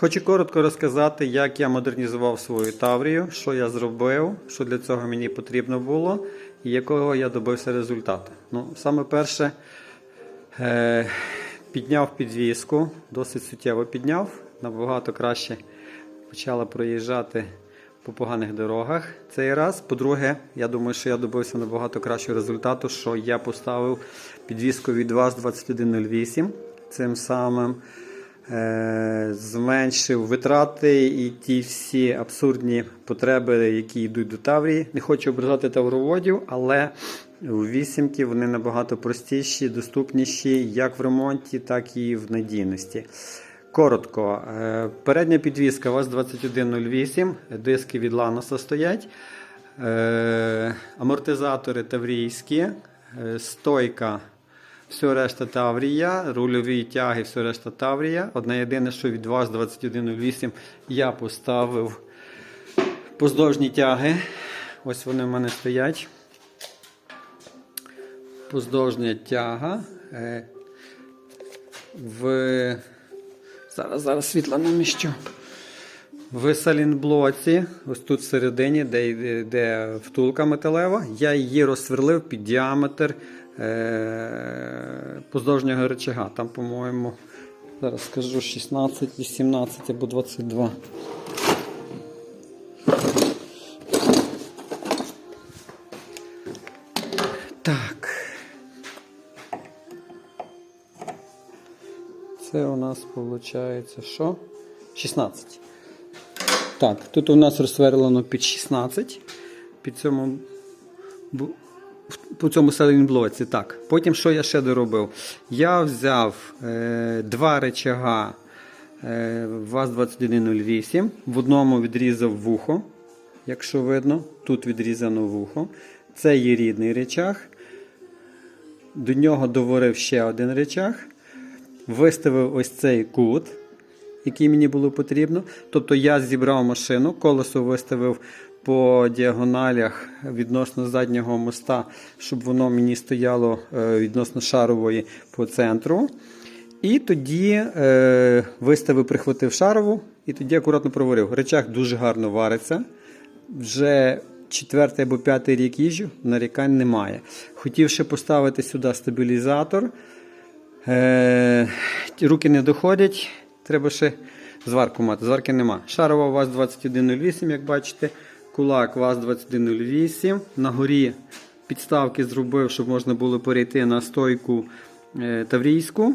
Хочу коротко розказати, як я модернізував свою Таврію, що я зробив, що для цього мені потрібно було, і якого я добився результату. Ну, саме перше, е, підняв підвіску, досить суттєво підняв, набагато краще почала проїжджати по поганих дорогах цей раз. По-друге, я думаю, що я добився набагато кращого результату, що я поставив підвіску від ВАЗ 2108. Цим самим зменшив витрати і ті всі абсурдні потреби, які йдуть до Таврії. Не хочу ображати тавроводів, але у вісімки вони набагато простіші, доступніші як в ремонті, так і в надійності. Коротко, е, передня підвіска ВАЗ 2108, диски від Ланоса стоять, е, амортизатори таврійські, е, стойка, все решта Таврія, рульові тяги, все решта Таврія. Одне єдине, що від ВАЗ 2108 я поставив поздовжні тяги. Ось вони в мене стоять. Поздовжня тяга. е, В Зараз, зараз світла наміщу. В салінблоці, ось тут всередині, де йде втулка металева, я її розсверлив під діаметр е- поздовжнього рычага. Там, по-моєму, зараз скажу 16, 18 або 22. Так. Це у нас виходить що? 16. Так, тут у нас розсверлено під 16. Під цьому, по цьому селінблоці. Так. Потім що я ще доробив? Я взяв е, два речага е, ВАЗ-2108. В одному відрізав вухо, якщо видно. Тут відрізано вухо. Це є рідний речаг. До нього доварив ще один речаг виставив ось цей кут, який мені було потрібно. Тобто я зібрав машину, колесо виставив по діагоналях відносно заднього моста, щоб воно мені стояло е, відносно шарової по центру. І тоді е, виставив, прихватив шарову, і тоді акуратно проварив. Речах дуже гарно вариться. Вже четвертий або п'ятий рік їжджу, нарікань немає. Хотів ще поставити сюди стабілізатор. Е, руки не доходять, треба ще зварку мати. Зварки нема. Шарова ВАЗ 2108, як бачите. Кулак ВАЗ 2108. На горі підставки зробив, щоб можна було перейти на стойку е, таврійську.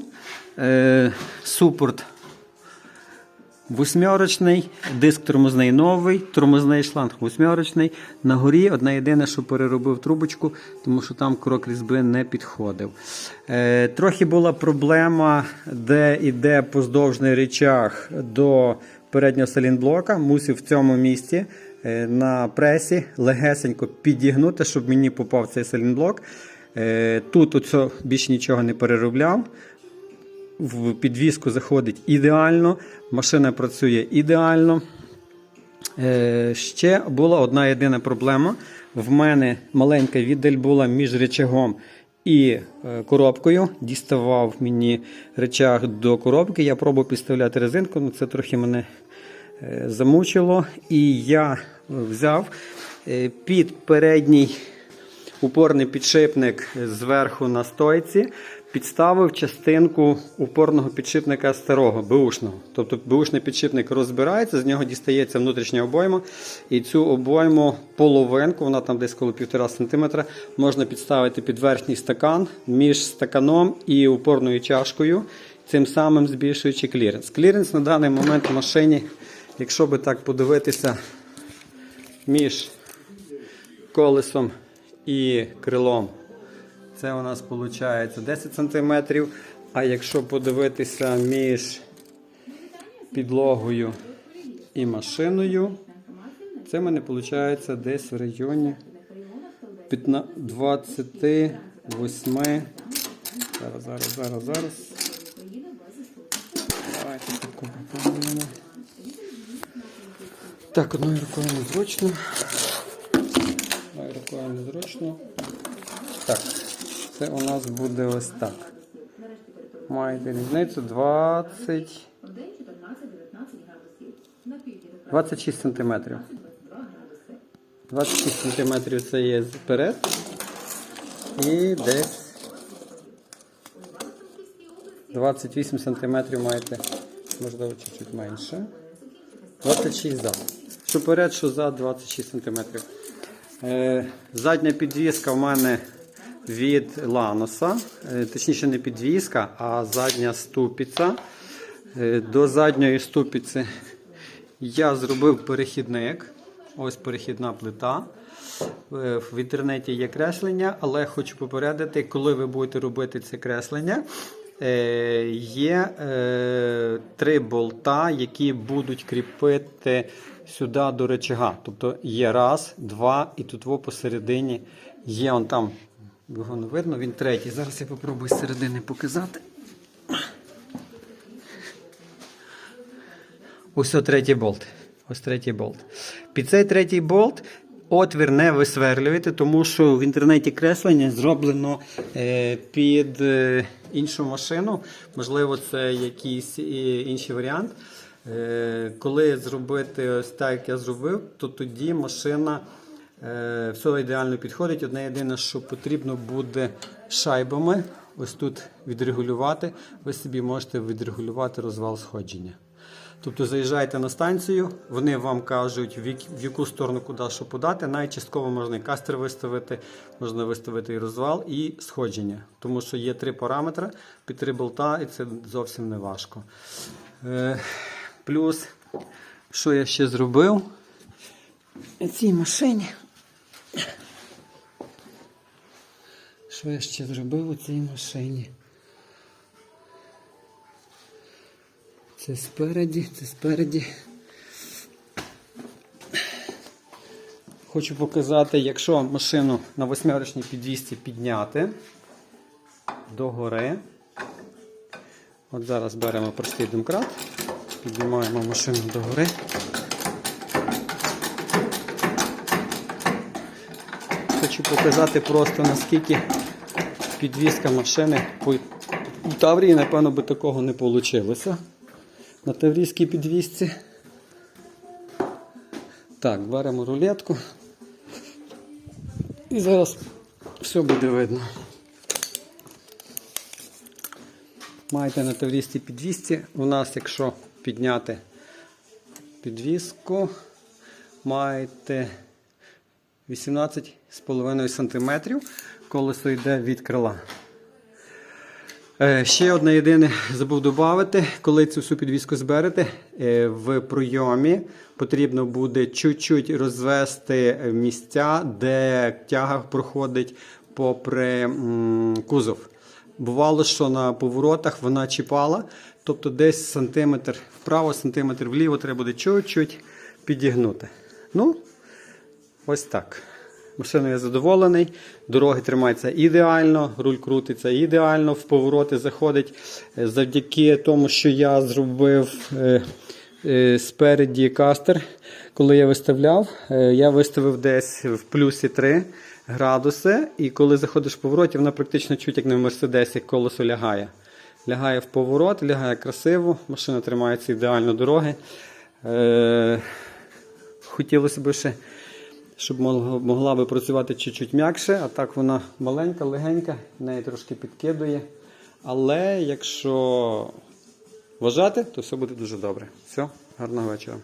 Е, супорт Восьмерочний, диск тормозний новий, тормозний шланг восьмерочний. На горі одне єдине, що переробив трубочку, тому що там крок різьби не підходив. Е, трохи була проблема, де йде поздовжний речах до переднього салінблока. Мусив в цьому місці е, на пресі легесенько підігнути, щоб мені попав цей салінблок. Е, тут оцю більше нічого не переробляв в підвіску заходить ідеально, машина працює ідеально. Е, ще була одна єдина проблема. В мене маленька віддаль була між речагом і е, коробкою. Діставав мені речаг до коробки. Я пробував підставляти резинку, але це трохи мене е, замучило. І я взяв під передній упорний підшипник зверху на стойці, підставив частинку упорного підшипника старого, беушного. Тобто беушний підшипник розбирається, з нього дістається внутрішня обойма. І цю обойму половинку, вона там десь коло 1,5 см, можна підставити під верхній стакан між стаканом і упорною чашкою, цим самим збільшуючи кліренс. Кліренс на даний момент в машині, якщо би так подивитися між колесом і крилом. Це у нас виходить 10 см. А якщо подивитися між підлогою і машиною, це в мене виходить десь в районі 28. Зараз, зараз, зараз, зараз. Давайте таку попробуємо. Так, одною рукою незручно. Одною рукою незручно. Так, це у нас буде ось так. Маєте різницю 20. 1, 14, 19 грам. 26 см. 26 см це є вперед. І десь 28 см маєте, можливо, чуть-чуть менше. 26 зад. Що перед, що зад 26 см. Е, задня підвіска в мене від Ланоса. Е, точніше, не підвіска, а задня ступіця. Е, до задньої ступіці я зробив перехідник. Ось перехідна плита. Е, В інтернеті є креслення, але хочу попередити, коли ви будете робити це креслення, є три болта, які будуть кріпити сюди до речага. Тобто є раз, два, і тут посередині є он там. Його видно, він третій. Зараз я попробую з середини показати. Ось о третій болт. Ось третій болт. Під цей третій болт отвір не висверлюєте, тому що в інтернеті креслення зроблено е, під е, іншу машину. Можливо, це якийсь е, інший варіант. Коли зробити ось так, як я зробив, то тоді машина все ідеально підходить. Одне єдине, що потрібно буде шайбами ось тут відрегулювати. Ви собі можете відрегулювати розвал сходження. Тобто заїжджаєте на станцію, вони вам кажуть, в яку сторону куди що подати. Навіть частково можна і кастер виставити, можна виставити і розвал, і сходження. Тому що є три параметри під три болта, і це зовсім не важко. Е, плюс, що я ще зробив? Цій машині. Що я ще зробив у цій машині? Це спереді, це спереді. Хочу показати, якщо машину на восьмерочній підвісці підняти догори. От зараз беремо простий домкрат, піднімаємо машину догори. Хочу показати просто наскільки підвізка машини по у Таврії, напевно, би такого не вийшло. На таврійській підвісці. Так, беремо рулетку. І зараз все буде видно. Маєте на таврійській підвісці. У нас, якщо підняти підвіску, маєте 18,5 см. Колесо йде від крила. Е, Ще одне єдине забув додати, коли цю всю підвіску зберете, е, в пройомі потрібно буде чуть-чуть розвести місця, де тяга проходить попри кузов. Бувало, що на поворотах вона чіпала, тобто десь сантиметр вправо, сантиметр вліво треба буде чуть-чуть підігнути. Ну, ось так. Машиною я задоволений, дороги тримаються ідеально, руль крутиться ідеально, в повороти заходить. Е, Завдяки тому, що я зробив е, е, спереді кастер, коли я виставляв, я виставив десь в плюсі 3 градуси, і коли заходиш в повороті, вона практично чуть як в Мерседесі колесо лягає. Лягає в поворот, лягає красиво, машина тримається ідеально дороги. Хотілося б ще щоб могла, би працювати чуть-чуть м'якше, а так вона маленька, легенька, неї трошки підкидує. Але якщо вважати, то все буде дуже добре. Все, гарного вечора.